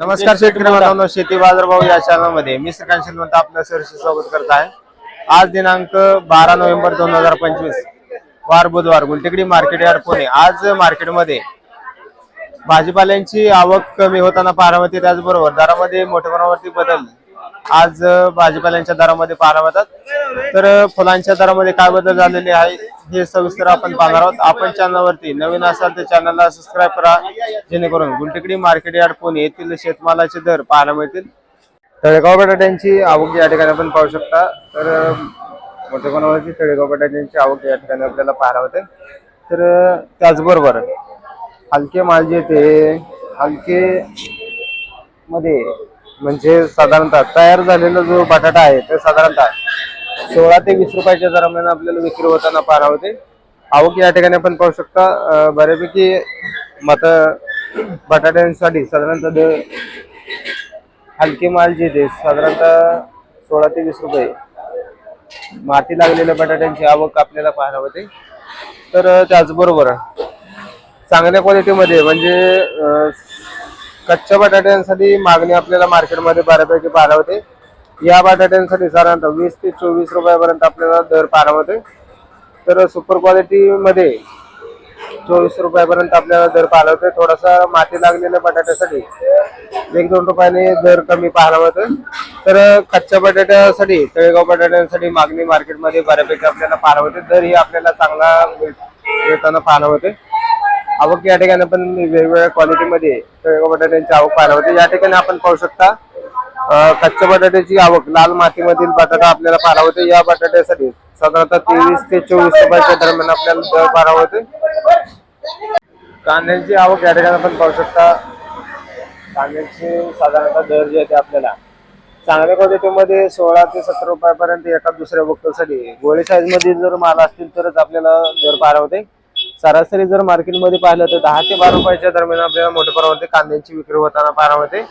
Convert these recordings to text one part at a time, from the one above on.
नमस्कार शेतकरी बांधवांनो शेती बाजारभाव या चॅनलमध्ये मी श्रीकांत श्रीमंत आपलं सरशी स्वागत करत आहे. आज दिनांक बारा नोव्हेंबर दोन हजार पंचवीस वार बुधवार गुलटेकडी मार्केट यार्ड पुणे. आज मार्केटमध्ये भाजीपाल्यांची आवक कमी होताना पाहायला मिळते. त्याचबरोबर दरामध्ये मोठ्या प्रमाणावरती बदल आज भाजीपाल्यांच्या दरामध्ये पाहायला मिळतात. तर फुलांच्या दरामध्ये काय बदल झालेले आहे हे सविस्तर आपण पाहणार आहोत. आपण चॅनलवरती नवीन असाल तर चॅनलला सबस्क्राईब करा जेणेकरून गुलटेकडी मार्केट यार्ड पुणे येथील शेतमालाचे दर पाहायला मिळतील. तळेगाव बटाट्यांची आवक या ठिकाणी आपण पाहू शकता. तर मोठ्या प्रमाणावरती तळेगाव बटाट्यांची आवक या ठिकाणी आपल्याला पाहायला होते तर त्याचबरोबर हलके माल जे ते हलके मध्ये म्हणजे साधारणतः तयार झालेला जो बटाटा आहे ते साधारणतः सोळा ते वीस रुपयाच्या दरम्यान आपल्याला विक्री होताना पार होते. आवक या ठिकाणी आपण पाहू शकता बऱ्यापैकी मत बटाट्यांसाठी साधारणतः हलके माल जे ते साधारणतः सोळा ते वीस रुपये माती लागलेल्या बटाट्यांची आवक आपल्याला पाहायला होते. तर त्याचबरोबर चांगल्या क्वालिटीमध्ये म्हणजे कच्च्या बटाट्यांसाठी मागणी आपल्याला मार्केटमध्ये बऱ्यापैकी पाहायला या बटाट्यांसाठी साधारणतः वीस ते चोवीस रुपयापर्यंत आपल्याला दर पाहायला तर सुपर क्वालिटीमध्ये चोवीस रुपयापर्यंत आपल्याला दर पाहायला थोडासा माती लागलेल्या बटाट्यासाठी एक दोन रुपयाने दर कमी पाहायला होते तर कच्च्या बटाट्यासाठी तळेगाव बटाट्यांसाठी मागणी मार्केटमध्ये बऱ्यापैकी आपल्याला पाहायला होते दर ही आपल्याला चांगला येताना मिळताना पाहायला होते आवक या ठिकाणी पण वेगवेगळ्या क्वालिटीमध्ये बटाट्यांची आवक पाहायला होते. या ठिकाणी आपण पाहू शकता कच्च्या बटाट्याची आवक लाल मातीमधील बटाटा आपल्याला पाहायला होते. या बटाट्यासाठी साधारणतः तेवीस ते चोवीस रुपयाच्या दरम्यान आपल्याला दर पाहायला होते. कांद्यांची आवक या ठिकाणी आपण पाहू शकता. कांद्यांचे साधारणतः दर जे आहे ते आपल्याला चांगल्या क्वालिटीमध्ये सोळा ते सतरा रुपयापर्यंत एका दुसऱ्या बक्कलसाठी गोळी साईजमध्ये जर माल असतील तरच आपल्याला दर पाहायला होते. सरासरी जर मार्केटमध्ये पाहिलं तर दहा ते बारा रुपयाच्या दरम्यान आपल्याला मोठ्या प्रमाणात कांद्यांची विक्री होताना पाहायला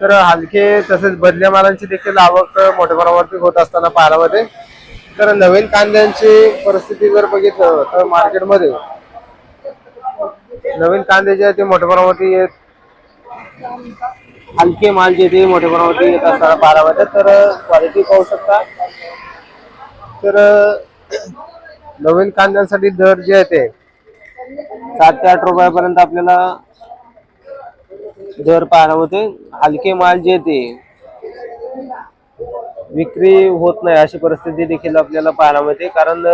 तर हलके तसेच बदल्या मालांची देखील आवक मोठ्या प्रमाणात होत असताना पारामध्ये तर नवीन कांद्यांची परिस्थिती जर बघितलं तर मार्केटमध्ये नवीन कांदे जे आहेत ते मोठ्या प्रमाणात येत हलके माल जे ते मोठ्या प्रमाणात येत असताना पाहायला तर क्वालिटी पाहू शकता. तर नवीन कांद्यांसाठी दर जे आहे ते सात ते आठ रुपयापर्यंत आपल्याला दर पाहायला होते हलके माल जे ते विक्री होत नाही अशी परिस्थिती देखील आपल्याला पाहायला मिळते. कारण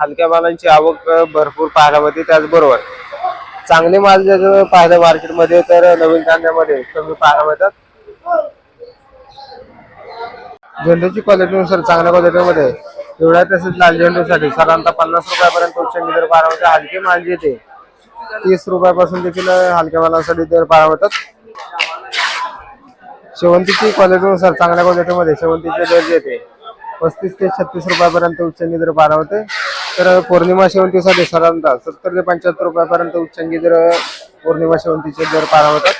हलक्या मालांची आवक भरपूर पाहायला मिळते. त्याचबरोबर चांगले माल जर पाहिलं मार्केटमध्ये तर नवीन कांद्यामध्ये कमी पाहायला मिळतात. झेंडूची क्वालिटीनुसार चांगल्या क्वालिटीमध्ये पिवळ्या तसेच लाल झेंडूसाठी साधारणतः पन्नास रुपयापर्यंत उच्चंगी दर पार होते हलके माल येते तीस रुपयापासून देखील हलक्या मालासाठी दर पार होतात शेवंतीची क्वालिटीनुसार चांगल्या क्वालिटीमध्ये शेवंतीचे दर येते पस्तीस ते छत्तीस रुपयापर्यंत उच्चंगी दर पार होते तर पौर्णिमा शेवंतीसाठी साधारणतः सत्तर ते पंच्याहत्तर रुपयापर्यंत उच्चंगी दर पौर्णिमा शेवंतीचे दर पाहायला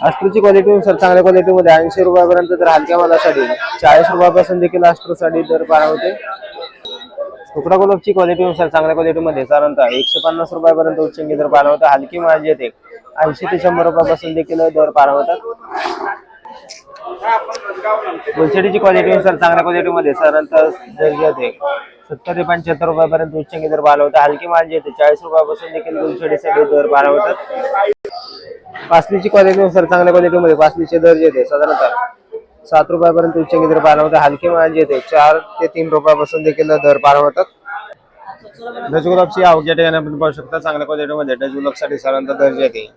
होतात क्वालिटी सर चांगल्या क्वालिटीमध्ये ऐंशी रुपयापर्यंत तर हलक्या मालासाठी. चाळीस रुपयापासून देखील अष्ट्रूसाठी दर पारा होते. तुकडा गुलाबची क्वालिटीनुसार चांगल्या क्वालिटीमध्ये साधारणतः एकशे पन्नास रुपयापर्यंत उच्चंगी दर पारा होता हलकी माझी येते ऐंशी ते शंभर रुपयापासून देखील दर पारा होतात. गुलछडीची क्वालिटीनुसार चांगल्या क्वालिटीमध्ये साधारणतः दर येते सत्तर ते पंच्याहत्तर रुपयापर्यंत उच्चंगी दर पाहायला होता. हलकी माल जे येते चाळीस रुपयापासून देखील गुलछडीसाठी दर पाहायला होतात पासलीची क्वालिटीनुसार चांगल्या क्वालिटीमध्ये पासलीचे दर जे येते साधारणतः सात रुपयापर्यंत उच्चंगी दर पाहायला होता. हलकी माल जे येते चार ते तीन रुपयापासून देखील दर पाहायला होतात डच गुलाबची आवक या ठिकाणी आपण पाहू शकता चांगल्या क्वालिटीमध्ये डच गुलाबसाठी साधारणतः दर जे येते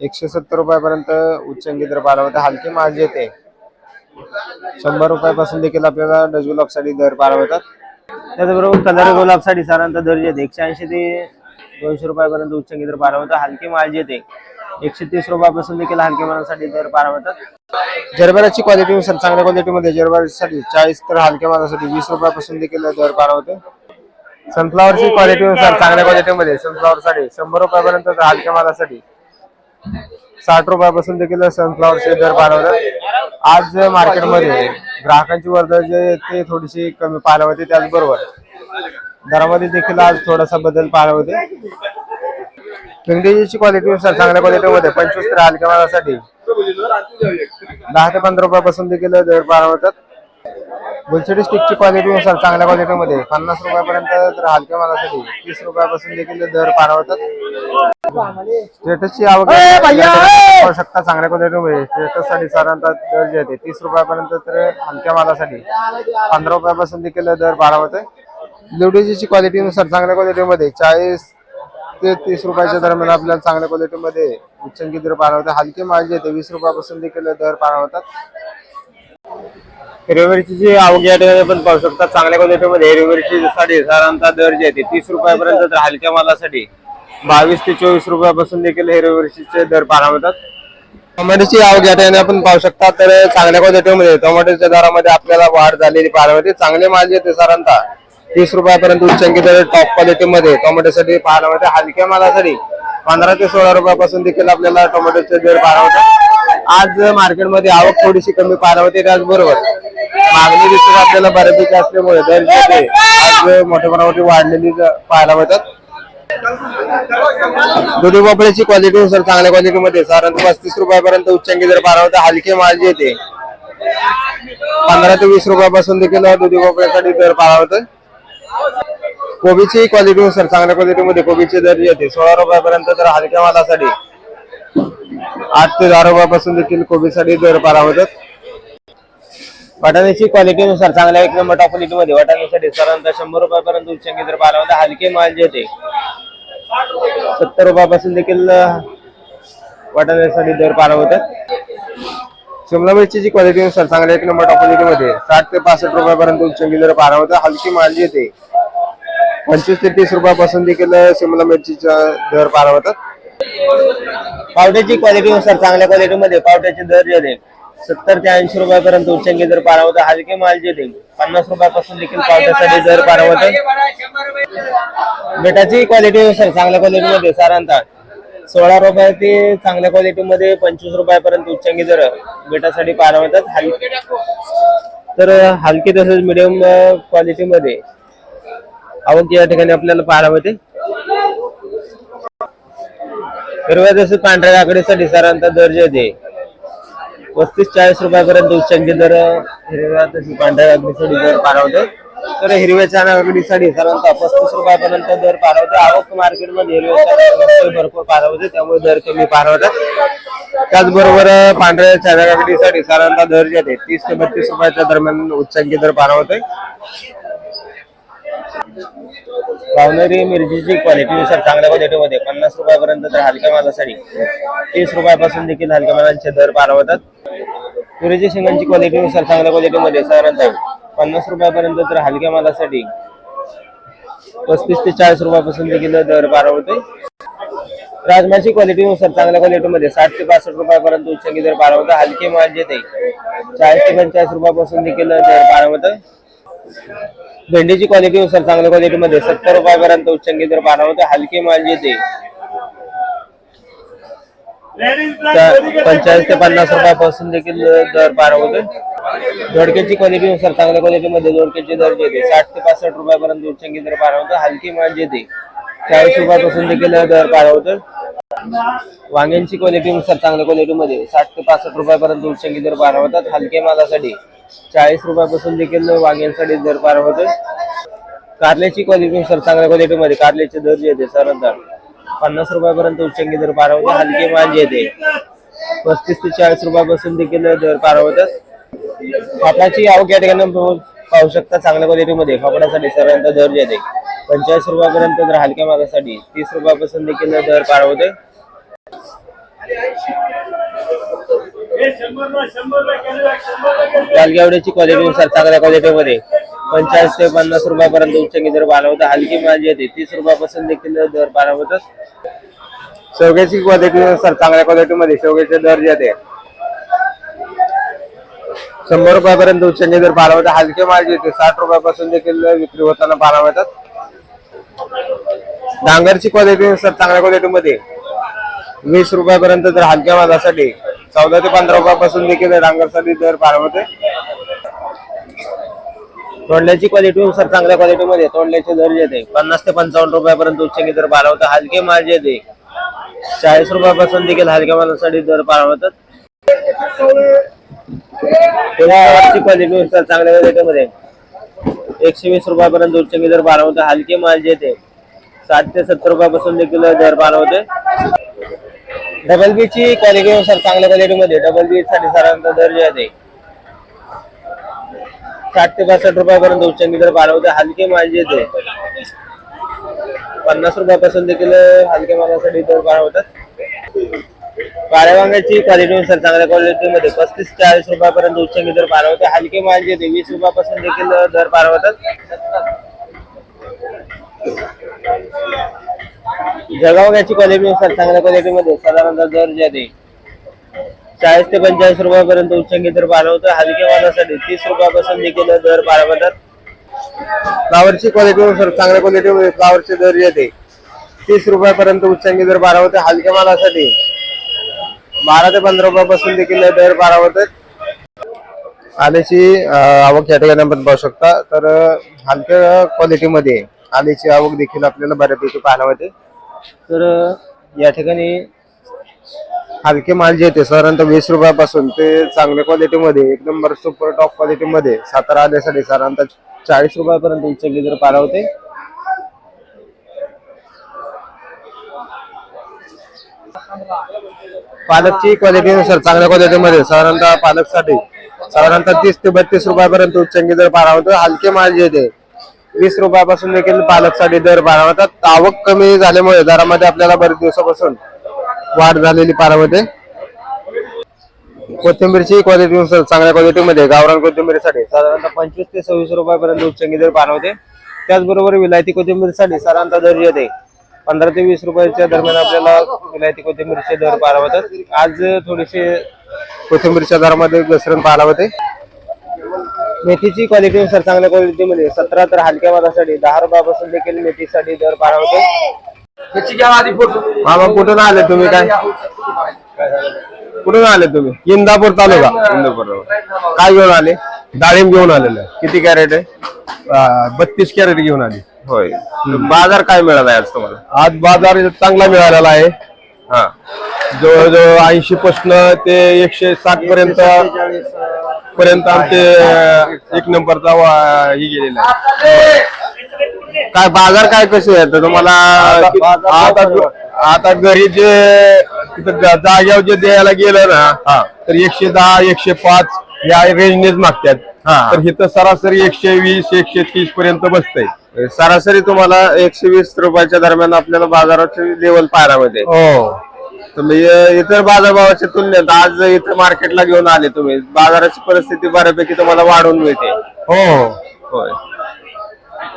एकशे सत्तर रुपयापर्यंत उच्चंगी दर पाहायला होता. हलकी माल जे येते शंभर रुपयापासून देखील आपल्याला डच गुलाबसाठी दर पाहायला होतात त्याचबरोबर कलर गुलाबसाठी साधारणतः दर येते. एकशे ऐंशी ते दोनशे रुपयापर्यंत उच्च दर पाहायला होता हलकी माळजी जे येते एकशे तीस रुपयापासून देखील हलकी मालासाठी दर पाहायला होतात. जरबराची क्वालिटीनुसार चांगल्या क्वालिटीमध्ये जरबरासाठी चाळीस तर हलक्या मालासाठी वीस रुपयापासून देखील दर पाहायला होते. सनफ्लावरची क्वालिटीनुसार चांगल्या क्वालिटीमध्ये सनफ्लावर साठी शंभर रुपयापर्यंत हलक्या मालासाठी साठ रुपयापासून देखील सनफ्लॉवरचे दर पाहायला आज मार्केटमध्ये ग्राहकांची वर्दळ जे ते थोडीशी कमी पाहायला होते त्याचबरोबर दरामध्ये देखील आज थोडासा बदल पाहायला होते भेंडीची क्वालिटीनुसार चांगल्या क्वालिटीमध्ये पंचवीस तर हलक्या मालासाठी दहा ते पंधरा रुपयापासून देखील दर बारा होतात बुलसेडी स्टिकची क्वालिटी नुसार चांगल्या क्वालिटीमध्ये पन्नास रुपयापर्यंत तर हलक्या मालासाठी तीस रुपयापासून देखील दर बारा होतात स्टेटसची आवक पाहू शकता चांगल्या क्वालिटीमध्ये स्टेटससाठी साधारणतः दर जे आहे तीस रुपयापर्यंत तर हलक्या मालासाठी. पंधरा रुपयापासून देखील दर बारा होते लिवडेजीची क्वालिटी नुसार चांगल्या क्वालिटीमध्ये चाळीस ते तीस रुपयाच्या दरम्यान आपल्याला चांगल्या क्वालिटीमध्ये उच्चंकी दर पार होते हलके माल जे ते वीस रुपयापासून देखील दर पार होतात. हिरवी मिरचीची आवक या ठिकाणी आपण पाहू शकता. चांगल्या क्वालिटीमध्ये हिरवी मिरची साठी साधारणतः दर जे आहे ते तीस रुपयापर्यंत तर हलक्या मालासाठी बावीस ते चोवीस रुपयापासून देखील हिरवी दर पार होतात टोमॅटोची आवक या ठिकाणी आपण पाहू शकता तर चांगल्या क्वालिटीमध्ये टोमॅटोच्या दरामध्ये आपल्याला वाढ झालेली पाहायला मिळते. चांगले माल येते साधारणतः तीस रुपयापर्यंत उच्चांकी दर टॉप क्वालिटीमध्ये टोमॅटोसाठी पाहायला मिळते. हलक्या मालासाठी पंधरा ते सोळा रुपयापासून देखील आपल्याला टोमॅटोचे दर पाहायला होतात आज मार्केटमध्ये आवक थोडीशी कमी पाहायला होते त्याचबरोबर मागणी देखील आपल्याला बऱ्यापैकी असल्यामुळे दर आज मोठ्या प्रमाणावरती वाढलेली पाहायला मिळतात. दुधी भोपळ्याची क्वालिटी सर चांगल्या क्वालिटीमध्ये साधारण पस्तीस रुपयापर्यंत उच्चांकी जर बारा होता हलके माल जे येते. पंधरा ते वीस रुपयापासून देखील दुधी भोपळ्यासाठी दर पाहायला होतं कोबीची क्वालिटी सर चांगल्या क्वालिटीमध्ये कोबीचे दर येते. सोळा रुपयापर्यंत तर हलक्या मालासाठी. आठ ते दहा रुपयापासून देखील कोबीसाठी दर पारा होतात वाटाण्याची क्वालिटीनुसार चांगल्या एक नंबर टॉप क्वालिटीमध्ये वाटाण्यासाठी साधारणतः शंभर रुपयापर्यंत उच्चांकी दर पारा होता हलके माल जे सत्तर रुपयापासून देखील वाटाण्यासाठी दर पारा होतात शिमला मिरचीची क्वालिटी नुसार चांगल्या एक नंबर टॉप क्वालिटीमध्ये साठ ते पासष्ट रुपयापर्यंत उच्चंगी दर पारा होता हलकी माल येते. पंचवीस ते तीस रुपयापासून देखील शिमला मिरचीचा दर पार होतात पावट्याची क्वालिटी नुसार चांगल्या क्वालिटीमध्ये पावट्याचे दर जे सत्तर ते ऐंशी रुपयापर्यंत उच्चांकी दर पार हलके माल जे देईल पन्नास रुपयापासून देखील पावसासाठी दर पार बेटाची क्वालिटी सर चांगल्या क्वालिटीमध्ये साधारणतः सोळा रुपये ते चांगल्या क्वालिटीमध्ये पंचवीस रुपयापर्यंत उच्चांकी दर बेटासाठी पार होतात हलके तर हलकी तसंच मिडियम क्वालिटीमध्ये आवक या ठिकाणी आपल्याला पारावते हिरव्या तसेच पांढऱ्या काकडीसाठी साधारणतः दर्जा दे. पस्तीस चाळीस रुपयापर्यंत उच्चांकी दर हिरव्या तशी पांढऱ्या काकडीसाठी दर पारवते तर हिरव्या चाना काकडीसाठी साधारणतः पस्तीस रुपयापर्यंत दर पारवते. आवक मार्केटमध्ये हिरव्या चाना भरपूर पारवते त्यामुळे दर कमी पारवतात. त्याचबरोबर पांढऱ्या चाना काकडीसाठी साधारणतः दर जे आहे तीस ते बत्तीस रुपयाच्या दरम्यान उच्चांकी दर पारवते. पावणेरी मिरचीची क्वालिटीनुसार चांगल्या क्वालिटीमध्ये पन्नास रुपयापर्यंत तर हलक्या मालासाठी. तीस रुपयापासून देखील हलक्या मालांचे दर पारवतात. तुरीच्या शेंगांची क्वालिटीनुसार चांगल्या क्वालिटीमध्ये साधारणतः पन्नास रुपयापर्यंत तर हलक्या मालासाठी पस्तीस ते चाळीस रुपयापासून देखील दर पारवते राजमाची क्वालिटीनुसार चांगल्या क्वालिटीमध्ये साठ ते पासष्ट रुपयापर्यंत उच्चांकी दर पारवतं हलके माल जे ते चाळीस ते पंचाळीस रुपयापासून देखील दर पारवतं भेंडीची क्वालिटी नुसार चांगल्या क्वालिटीमध्ये सत्तर रुपयापर्यंत उच्चंगी दर पार हलकी माल येते पंचाळीस ते पन्नास रुपयापासून देखील दर पार होते दोडक्याची क्वालिटी नुसार चांगल्या क्वालिटीमध्ये दोडक्याचे दर येते साठ ते पासष्ट रुपयापर्यंत उच्चंगी दर पार हलकी माल येते चाळीस रुपयापासून देखील दर पार वांग्यांची क्वालिटी नुसार चांगल्या क्वालिटीमध्ये साठ ते पासष्ट रुपयापर्यंत उच्चंगी दर पार होतात हलके मालासाठी. चाळीस रुपयापासून देखील वांग्यांसाठी दर पार होते कारल्याची क्वालिटी सर चांगल्या क्वालिटीमध्ये कारल्याचे दर जे येते साधारणतः पन्नास रुपयापर्यंत उच्चांकी दर पार होते हलके माल जे येते. पस्तीस ते चाळीस रुपयापासून देखील दर पार होतात पापडाची आवक या ठिकाणी पाहू शकता चांगल्या क्वालिटीमध्ये पापडासाठी साधारणतः दर जे येते पंचेचाळीस रुपयापर्यंत तर हलक्या मागासाठी तीस रुपयापासून देखील दर पार होते लालगेवड्याची क्वालिटी नुसार चांगल्या क्वालिटीमध्ये पंचाळीस ते पन्नास रुपयापर्यंत उच्चंगी दर पार होता हलकी माझी येते तीस रुपयापासून देखील दर पार होतात शेवग्याची क्वालिटी नुसार चांगल्या क्वालिटीमध्ये शेवग्याचे दर जे शंभर रुपयापर्यंत उच्चंगी दर पार होता हलके माझी येते साठ रुपयापासून देखील विक्री होताना पार डांगरची क्वालिटी नुसार चांगल्या क्वालिटीमध्ये वीस रुपयापर्यंत तर हलक्या माझ्यासाठी चौदा ते पंधरा रुपयापासून देखील डांगरसाठी दर पार होते तोंडल्याची क्वालिटी नुसार चांगल्या क्वालिटीमध्ये तोंडल्याचे दर येते पन्नास ते पंचावन्न रुपयापर्यंत उच्चांकी दर पार होते हलके माल येते चाळीस रुपयापासून देखील हलक्या मालासाठी दर पारवतात त्याच्यावरची क्वालिटी चांगल्या क्वालिटीमध्ये एकशे वीस रुपयापर्यंत उच्चंगी दर पारवते हलके माल येते सात ते सत्तर रुपयापासून देखील दर पारवते डबल बी ची क्वालिटी क्वालिटीनुसार चांगल्या क्वालिटीमध्ये डबल बी साठी सरांचा दर्जा आहे साठ ते पासष्ट रुपयापर्यंत उच्चंगी दर पारवते हलके माझे जे ते पन्नास रुपयापासून देखील हलक्या मालासाठी दर पारवतात काळ्या वांग्याची क्वालिटीनुसार चांगल्या क्वालिटीमध्ये पस्तीस चाळीस रुपयापर्यंत उच्चंगी दर पारवते हलके माल जे ते वीस रुपयापासून देखील दर पारवतात क्वालिटीनुसार चांगल्या क्वालिटीमध्ये साधारणतः दर जे आहे चाळीस ते पंचेचाळीस रुपयापर्यंत उच्चंगी दर पारवतो हलक्या मालासाठी तीस रुपयापासून देखील दर पारवतात फ्लावरची क्वालिटीनुसार चांगल्या क्वालिटीमध्ये फ्लावरचे दर जे आहे तीस रुपयापर्यंत उच्चंगी दर पारवते हलक्या मालासाठी बारा ते पंधरा रुपयापासून देखील दर पारवतात आल्याची आवक या ठिकाणी आपण पाहू शकता. तर हलक्या क्वालिटीमध्ये आल्याची आवक देखील आपल्याला बऱ्यापैकी पाहायला मिळते. तर या ठिकाणी हलके माल जे ते साधारणतः वीस रुपयापासून ते चांगल्या क्वालिटीमध्ये एक नंबर सुपर टॉप क्वालिटीमध्ये सातारा आल्यासाठी साधारणतः चाळीस रुपयापर्यंत इचलले जर पारा होते. पालकची क्वालिटीनुसार चांगल्या क्वालिटीमध्ये साधारणतः पालकसाठी साधारणतः तीस ते बत्तीस रुपयापर्यंत उच्चंगी जर पारा होतो हलके माल जे ते वीस रुपयापासून देखील पालकसाठी दर पारावतात आवक कमी झाल्यामुळे दरामध्ये आपल्याला बरेच दिवसापासून वाढ झालेली पारामध्ये कोथिंबीरची क्वालिटीनुसार चांगल्या क्वालिटीमध्ये गावरान कोथिंबीरसाठी साधारणतः पंचवीस ते सव्वीस रुपयापर्यंत उच्चंगी दर पारवते त्याचबरोबर विलायती कोथिंबीरसाठी साधारणतः दर येते. पंधरा ते वीस रुपयाच्या दरम्यान आपल्याला विलायती कोथिंबीरचे दर पारवतात आज थोडेसे कोथिंबीरच्या दरामध्ये घसरण पाहायला होते मेथीची क्वालिटीनुसार चांगल्या क्वालिटीमध्ये सतरा तर हलक्या मालासाठी दहा रुपयापासून देखील मेथीसाठी दर पारवते मामा कुठून आले तुम्ही काय? कुठून आले तुम्ही? इंदापूर तालुका. इंदापूर काय घेऊन आले? डाळिंब घेऊन आलेलं. किती कॅरेट आहे? बत्तीस कॅरेट घेऊन आली. होय. बाजार काय मिळाला आज तुम्हाला? आज बाजार चांगला मिळालेला आहे. हा. जवळजवळ ऐंशी पासन ते एकशे साठ पर्यंत पर्यंत आमचे एक नंबरचा हे गेलेला आहे. काय बाजार काय कसे आहेत? तुम्हाला आता आता घरी जे तिथं जाग्यावर जे द्यायला गेलं ना तर एकशे दहा एकशे पाच या रेंजनेच मागतात. हा. तर इथं सरासरी एकशे वीस एकशे तीस पर्यंत बसतंय. सरासरी तुम्हाला एकशे वीस रुपयाच्या दरम्यान आपल्याला बाजाराची लेवल पाहायला मिळते. हो. तुम्ही अ, इतर बाजारभावाच्या तुलनेत आज इथं मार्केटला घेऊन आले तुम्ही. बाजाराची परिस्थिती बऱ्यापैकी तुम्हाला वाढवून मिळते. हो. होय.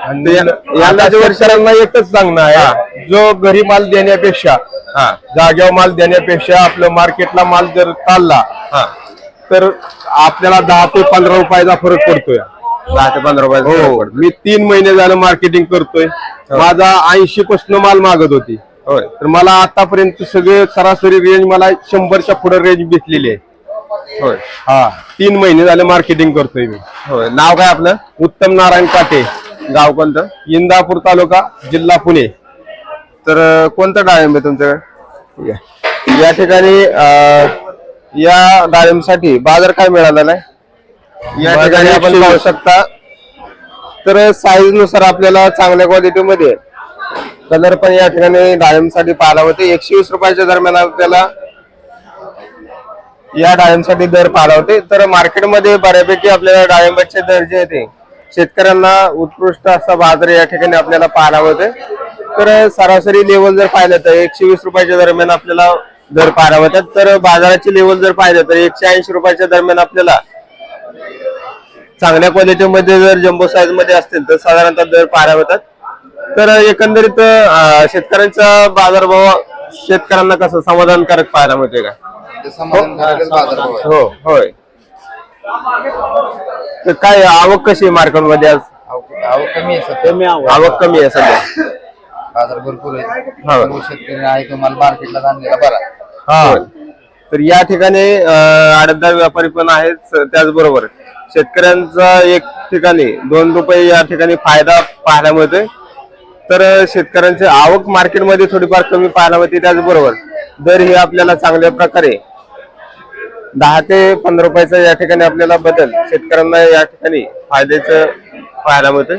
आणि यंदाच्या वर्षांना एकच सांगणं आहे जो घरी माल देण्यापेक्षा हा. जाग्यावर माल देण्यापेक्षा आपलं मार्केटला माल जर चालला हा. तर आपल्याला दहा ते पंधरा रुपयाचा फरक पडतोय. दहा ते पंधरा रुपये हो. मी तीन महिने झालं मार्केटिंग करतोय. माझा ऐंशी पासन माल मागत होती. होय. तर मला आतापर्यंत सगळे सरासरी रेंज मला शंभरच्या पुढे रेंज भेटलेली आहे. होय. हा तीन महिने झाले मार्केटिंग करतोय मी. होय. नाव काय आपलं? उत्तम नारायण काटे. गाव कोणतं? इंदापूर तालुका जिल्हा पुणे. तर अ, कोणतं डाळिंब आहे तुमच्याकडे या. ठिकाणी अ, या डाळिंबसाठी बाजार काय मिळाला नाही या ठिकाणी आपण पाहू. शकता. तर साईजनुसार आपल्याला चांगल्या क्वालिटीमध्ये कलर पण या ठिकाणी डाळिंबसाठी पाहायला होते एकशे वीस रुपयाच्या दरम्यान आपल्याला या डाळिंबसाठी दर पाहायला होते तर मार्केटमध्ये बऱ्यापैकी आपल्याला डाळिंबाचे दर जे आहे ते शेतकऱ्यांना उत्कृष्ट असा बाजार या ठिकाणी आपल्याला पाहायला होते तर सरासरी लेवल जर पाहिलं तर एकशे वीस रुपयाच्या दरम्यान आपल्याला दर पाहायला होतात तर बाजाराची लेवल जर पाहिलं तर एकशे ऐंशी रुपयाच्या दरम्यान आपल्याला चांगल्या क्वालिटीमध्ये जर जम्बो साईजमध्ये असतील तर साधारणतः दर पाहायला होतात तर एकंदरीत शेतकऱ्यांचा बाजारभाव शेतकऱ्यांना कसं समाधानकारक पाहायला मिळते का? हो. होय. तर काय आवक कशी आहे मार्केटमध्ये आज? आवक कमी आहे सध्या. आवक. कमी आहे सध्या. बाजार भरपूर आहे. हो. सर्व शेतकरी आहे तुम्हाला मार्केटला आणलेला बरा. होय. तर या ठिकाणी अं, आडतदार व्यापारी पण आहेत त्याचबरोबर शेतकऱ्यांचा एक ठिकाणी दोन रुपये या ठिकाणी फायदा पाहायला मिळतोय. तर शेतकऱ्यांची आवक मार्केटमध्ये थोडीफार कमी पाहायला मिळते त्याचबरोबर दर हे आपल्याला चांगल्या प्रकारे दहा ते पंधरा रुपयाचा या ठिकाणी आपल्याला बदल शेतकऱ्यांना या ठिकाणी फायद्याचं पाहायला मिळतं.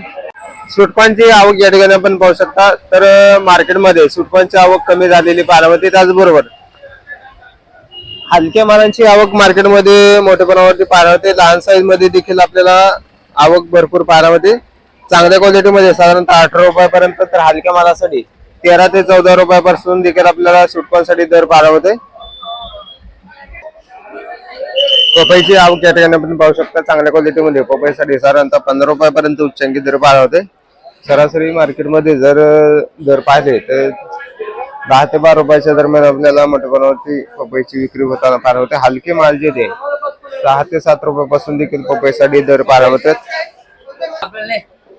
सुटपांची आवक या ठिकाणी आपण पाहू शकता. तर मार्केटमध्ये सुटपांची आवक कमी झालेली पाहायला मिळते त्याचबरोबर हलक्या मालांची आवक मार्केटमध्ये मोठ्या प्रमाणावरती पाहायला मिळते. लहान साईजमध्ये देखील आपल्याला आवक भरपूर पाहायला मिळते. चांगल्या क्वालिटीमध्ये साधारणतः अठरा रुपयापर्यंत तर हलक्या मालासाठी तेरा ते चौदा रुपयापासून देखील आपल्याला सुटपांसाठी दर पाहायला मिळते. पपईची आवक या ठिकाणी आपण पाहू शकता चांगल्या क्वालिटीमध्ये पपईसाठी साधारणतः पंधरा रुपयापर्यंत उच्चांकी दर पाहायला होते सरासरी मार्केटमध्ये जर दर पाहिले तर दहा ते बारा रुपयाच्या दरम्यान आपल्याला मोठ्या प्रमाणावरती पपईची विक्री होताना पार होते हलके माल जे ते सहा ते सात रुपयापासून देखील पपईसाठी दर पार होतात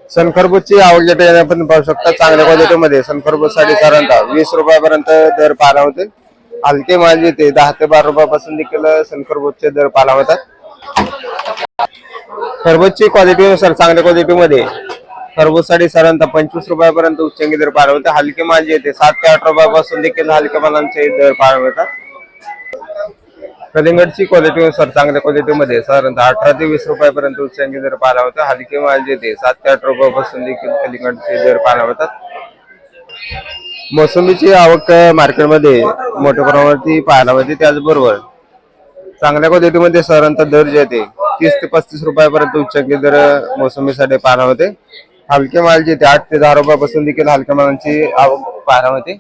सनखरबूजची आवक या पण आपण पाहू शकता चांगल्या क्वालिटीमध्ये सनखरबूजसाठी साधारणतः वीस रुपयापर्यंत दर पाला होते हलके माझे येते ते दहा ते बारा रुपयापासून देखील सनखरबूजचे दर पाला होतात. खरबूजची क्वालिटीनुसार चांगल्या क्वालिटीमध्ये खरबूजसाठी साधारणतः पंचवीस रुपयापर्यंत उच्चांकी दर पाहायला होते हलके माल ते सात ते आठ रुपयापासून देखील हलक्या मालांचे दर पाहायला मिळतात कलिंगडची सर चांगल्या क्वालिटीमध्ये साधारणतः अठरा ते वीस रुपयापर्यंत उच्चांकी दर पाहायला होता. हलके माल जे ते सात ते आठ रुपयापासून देखील कलिंगडचे दर पाहायला होतात मोसंबीची आवक मार्केटमध्ये मोठ्या प्रमाणावरती पाहायला मिळते. त्याचबरोबर चांगल्या क्वालिटीमध्ये साधारणतः दर जे ते तीस ते पस्तीस रुपयापर्यंत उच्चांकी दर मोसंबीसाठी पाहायला होते हलके माल जे ते आठ ते दहा रुपयापासून देखील हलक्या मालांची आवक पाहायला मिळते.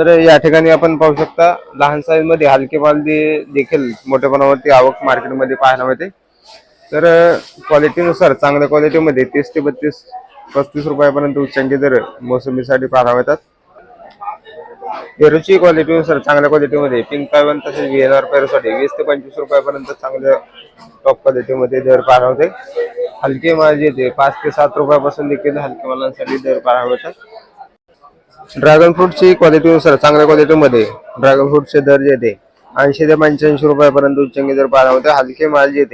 तर या ठिकाणी आपण पाहू शकता लहान साईजमध्ये हलके माल दे- देखील मोठ्या प्रमाणावरती आवक मार्केटमध्ये पाहायला मिळते. तर क्वालिटीनुसार चांगल्या क्वालिटीमध्ये तीस ते बत्तीस पस्तीस रुपयापर्यंत उच्चांकी दर मोसंबीसाठी पाहायला मिळतात. पेरूची क्वालिटीनुसार चांगल्या क्वालिटीमध्ये पिंक पायवन तसेच व्ही एन आर पेरूसाठी वीस ते पंचवीस रुपयापर्यंत चांगल्या टॉप क्वालिटीमध्ये दर पाहायला होते हलके माल जे ते पाच ते सात रुपयापासून देखील हलके मालांसाठी दर पाहायला मिळतात. ड्रॅगन फ्रूटची क्वालिटीनुसार चांगल्या क्वालिटीमध्ये ड्रॅगन फ्रूटचे दर जे ऐंशी ते पंच्याऐंशी रुपयापर्यंत उच्चंगी दर पाहायला होते हलके माल जे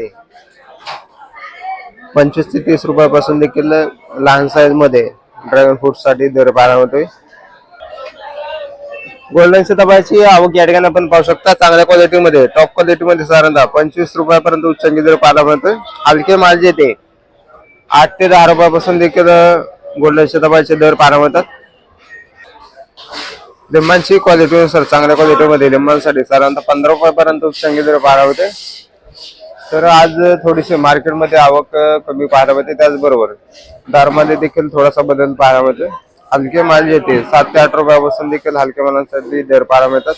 पंचवीस ते तीस रुपयापासून देखील लहान साईजमध्ये ड्रॅगन फ्रूटसाठी दर पाहायला होतोय गोल्डन सीताबाची आवक या ठिकाणी आपण पाहू शकता. चांगल्या क्वालिटीमध्ये टॉप क्वालिटीमध्ये साधारणतः पंचवीस रुपयापर्यंत उच्चांकी दर पाहायला हलके माल जे ते आठ ते दहा रुपयापासून देखील गोल्डन सीताबाचे दर पाहायला मिळतात. लिंबांची क्वालिटी सर चांगल्या क्वालिटीमध्ये लिंबांसाठी साधारणतः पंधरा रुपयापर्यंत उच्चांकी दर होते तर आज थोडीशी मार्केटमध्ये आवक कमी पाहायला मिळते त्याचबरोबर दरमध्ये देखील थोडासा बदल पाहायला मिळतो हलके माल येते सात ते आठ रुपयापासून देखील हलक्या मालांसाठी दर पाहायला मिळतात.